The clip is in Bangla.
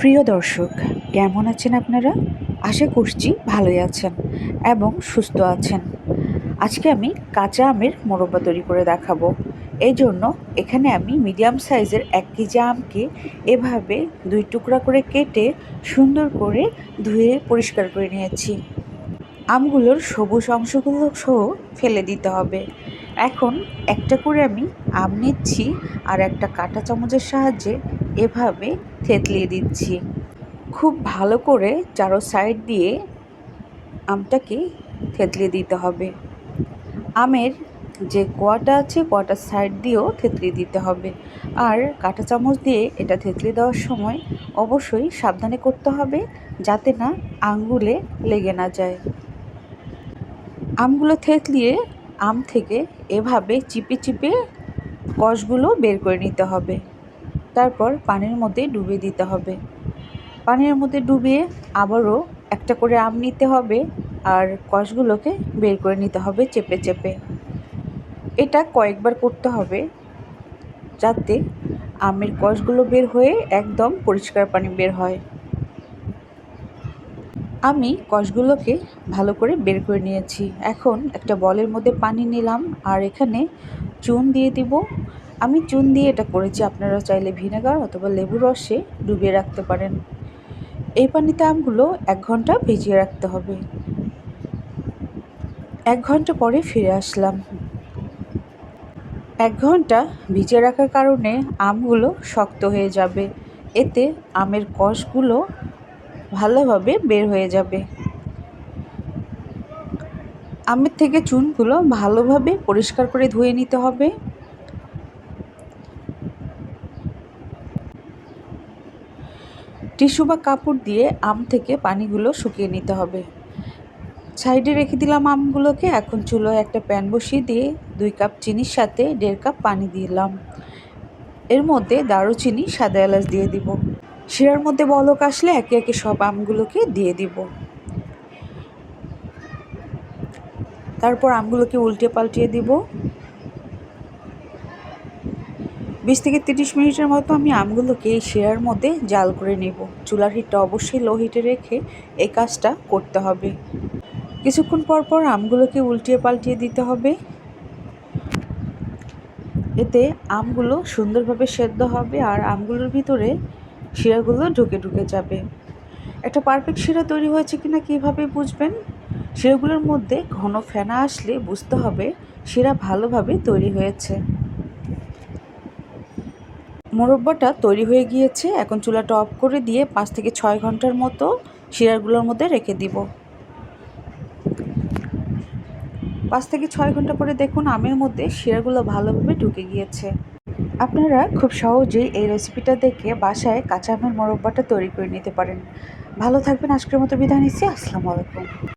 প্রিয় দর্শক, কেমন আছেন আপনারা? আশা করছি ভালোই আছেন এবং সুস্থ আছেন। আজকে আমি কাঁচা আমের মোরব্বা তৈরি করে দেখাবো। এই জন্য এখানে আমি মিডিয়াম সাইজের এক কেজি আমকে এভাবে দুই টুকরা করে কেটে সুন্দর করে ধুয়ে পরিষ্কার করে নিয়েছি। আমগুলোর সবুজ অংশগুলো সহ ফেলে দিতে হবে। এখন একটা করে আমি আম নিচ্ছি আর একটা কাঁটা চামচের সাহায্যে এভাবে থেতলিয়ে দিচ্ছি। খুব ভালো করে চারো সাইড দিয়ে আমটাকে থেতলিয়ে দিতে হবে। আমের যে কোয়াটা আছে কোয়াটার সাইড দিয়েও থেতলিয়ে দিতে হবে। আর কাঁটা চামচ দিয়ে এটা থেতলিয়ে দেওয়ার সময় অবশ্যই সাবধানে করতে হবে যাতে না আঙ্গুলে লেগে না যায়। আমগুলো থেতলিয়ে আম থেকে এভাবে চিপে চিপে কষগুলো বের করে নিতে হবে। তারপর পানির মধ্যে ডুবিয়ে দিতে হবে। পানির মধ্যে ডুবিয়ে আবারও একটা করে আম নিতে হবে আর কষগুলোকে বের করে নিতে হবে চেপে চেপে। এটা কয়েকবার করতে হবে যাতে আমের কষগুলো বের হয়ে একদম পরিষ্কার পানি বের হয়। আমি কষগুলোকে ভালো করে বের করে নিয়েছি। এখন একটা বলের মধ্যে পানি নিলাম আর এখানে চুন দিয়ে দিব আমি চুন দিয়ে এটা করেছি। আপনারা চাইলে ভিনেগার অথবা লেবু রসে ডুবিয়ে রাখতে পারেন। এই পানিতে আমগুলো এক ঘণ্টা ভিজিয়ে রাখতে হবে। এক ঘণ্টা পরে ফিরে আসলাম। এক ঘণ্টা ভিজিয়ে রাখার কারণে আমগুলো শক্ত হয়ে যাবে। এতে আমের কষগুলো ভালোভাবে বের হয়ে যাবে। আমের থেকে চুনগুলো ভালোভাবে পরিষ্কার করে ধুয়ে নিতে হবে। টিস্যু বা কাপড় দিয়ে আম থেকে পানিগুলো শুকিয়ে নিতে হবে। সাইডে রেখে দিলাম আমগুলোকে, এখন চুলোয় একটা প্যান বসিয়ে দিয়ে দুই কাপ চিনির সাথে দেড় কাপ পানি দিলাম। এর মধ্যে দারুচিনি, সাদা এলাচ দিয়ে দিব। শিরার মধ্যে বলক আসলে একে একে সব আমগুলোকে দিয়ে দিব। তারপর আমগুলোকে উল্টে পাল্টিয়ে দিব। বিশ থেকে তিরিশ মিনিটের মতো আমি আমগুলোকে এই শিরার মধ্যে জাল করে নেব। চুলার হিটটা অবশ্যই লো হিটে রেখে এই কাজটা করতে হবে। কিছুক্ষণ পর পর আমগুলোকে উল্টিয়ে পাল্টিয়ে দিতে হবে। এতে আমগুলো সুন্দরভাবে সেদ্ধ হবে আর আমগুলোর ভিতরে শিরাগুলো ঢুকে ঢুকে যাবে। একটা পারফেক্ট শিরা তৈরি হয়েছে কিনা কীভাবে বুঝবেন? শিরাগুলোর মধ্যে ঘন ফেনা আসলে বুঝতে হবে শিরা ভালোভাবে তৈরি হয়েছে। মোরব্বাটা তৈরি হয়ে গিয়েছে। এখন চুলাটা অফ করে দিয়ে পাঁচ থেকে ছয় ঘণ্টার মতো শিরাগুলোর মধ্যে রেখে দিব। পাঁচ থেকে ছয় ঘণ্টা পরে দেখুন আমের মধ্যে শিরাগুলো ভালোভাবে ঢুকে গিয়েছে। আপনারা খুব সহজেই এই রেসিপিটা দেখে বাসায় কাঁচা আমের মোরব্বাটা তৈরি করে নিতে পারেন। ভালো থাকবেন, আজকের মতো বিদায় নিচ্ছি। আসসালামু আলাইকুম।